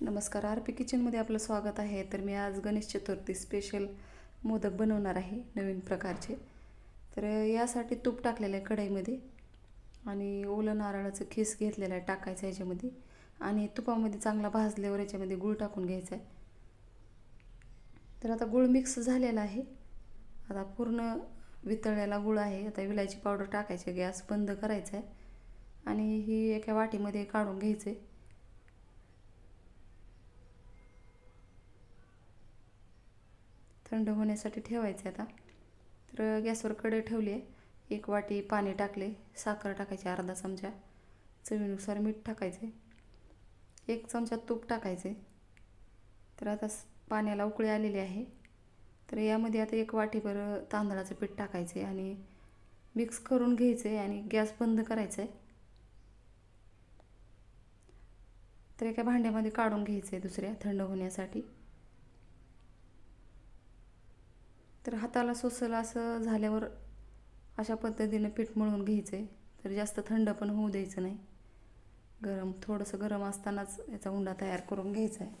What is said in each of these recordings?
नमस्कार R P किचनमध्ये आपलं स्वागत आहे. तर मी आज गणेश चतुर्थी स्पेशल मोदक बनवणार आहे नवीन प्रकारचे. तर यासाठी तूप टाकलेलं आहे कढईमध्ये आणि ओलं नारळाचं खीस घेतलेलं आहे टाकायचं याच्यामध्ये. आणि तुपामध्ये चांगला भाजल्यावर याच्यामध्ये गूळ टाकून घ्यायचा आहे. तर आता गूळ मिक्स झालेला आहे. आता पूर्ण वितळलेला गूळ आहे. आता विलायची पावडर टाकायची गॅस बंद करायचा आहे. आणि ही एका वाटीमध्ये काढून घ्यायचं आहे. थंड होण्यासाठी ठेवायचे आता. तर गॅसवर कढई ठेवली. आहे एक वाटी पाणी टाकले. साखर टाकायची अर्धा चमचा. चवीनुसार मीठ टाकायचे. एक चमचा तूप टाकायचे. तर आता पाण्याला उकळी आलेली आहे. तर यामध्ये आता एक वाटीभर तांदळाचं पीठ टाकायचे आणि मिक्स करून घ्यायचे आणि गॅस बंद करायचं. आहे तर एका भांड्यामध्ये काढून घ्यायचं आहे दुसऱ्या थंड होण्यासाठी. तर हाताला सोसलं असं झाल्यावर अशा पद्धतीनं पीठ मळून घ्यायचं आहे तर जास्त थंड पण होऊ द्यायचं नाही. गरम थोडंसं गरम असतानाच याचा उंडा तयार करून घ्यायचा आहे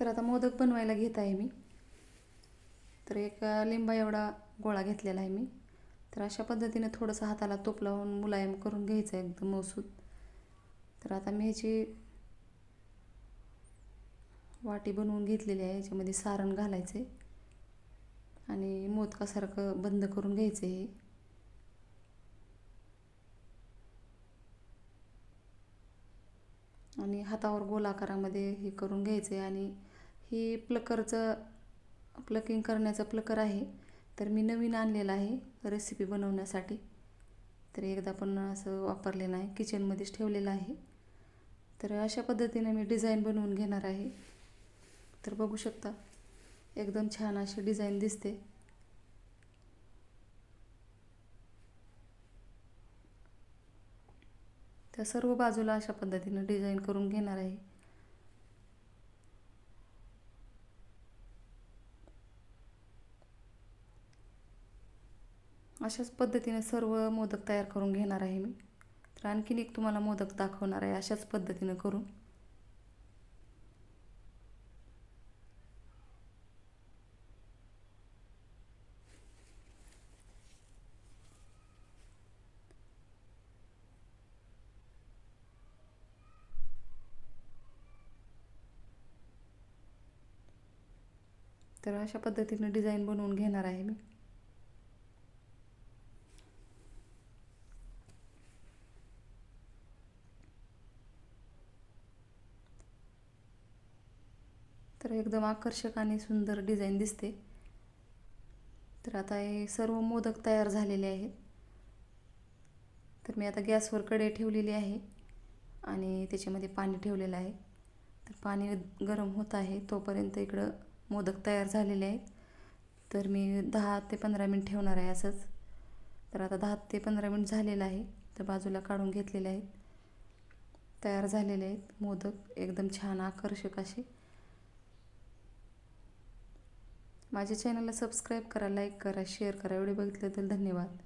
तर आता मोदक बनवायला घेत आहे मी. तर एक लिंबा एवढा गोळा घेतलेला आहे मी. तर अशा पद्धतीने थोडंसं हाताला तोप लावून मुलायम करून घ्यायचं आहे एकदम मसूद तर आता मी ह्याची वाटी बनवून घेतलेली आहे. याच्यामध्ये सारण घालायचं आहे आणि मोदकासारखं बंद करून घ्यायचं आहे आणि हातावर गोल आकारामध्ये हे करून घ्यायचं आहे आणि ही प्लकरचं प्लकिंग करण्याचं प्लकर आहे. तर मी नवीन आणलेलं आहे रेसिपी बनवण्यासाठी. तर एकदा पण असं वापरलेलं नाही. किचनमध्येच ठेवलेलं आहे. तर अशा पद्धतीने मी डिझाईन बनवून घेणार आहे. तर बघू शकता. एकदम छान अशी डिझाईन दिसते. त्या सर्व बाजूला अशा पद्धतीनं डिझाईन करून घेणार आहे. अशाच पद्धतीने सर्व मोदक तयार करून घेणार आहे मी. तर आणखीन एक तुम्हाला मोदक दाखवणार आहे अशाच पद्धतीनं करून. तर अशा पद्धतीनं डिझाईन बनवून घेणार आहे मी. तर एकदम आकर्षक आणि सुंदर डिझाईन दिसते. तर आता हे सर्व मोदक तयार झालेले आहेत. तर मी आता गॅसवर कढई ठेवलेली आहे आणि त्याच्यामध्ये पाणी ठेवलेलं आहे. तर पाणी गरम होत आहे तोपर्यंत इकडं मोदक तयार झालेले आहेत. तर मी दहा ते पंधरा मिनिट ठेवणार आहे असंच. तर आता दहा ते पंधरा मिनिट झालेलं आहे. तर बाजूला काढून घेतलेले आहेत. तयार झालेले आहेत मोदक. एकदम छान आकर्षक असे. माझ्या चॅनलला सबस्क्राईब करा लाईक करा शेअर करा. एवढे बघितलं तर धन्यवाद.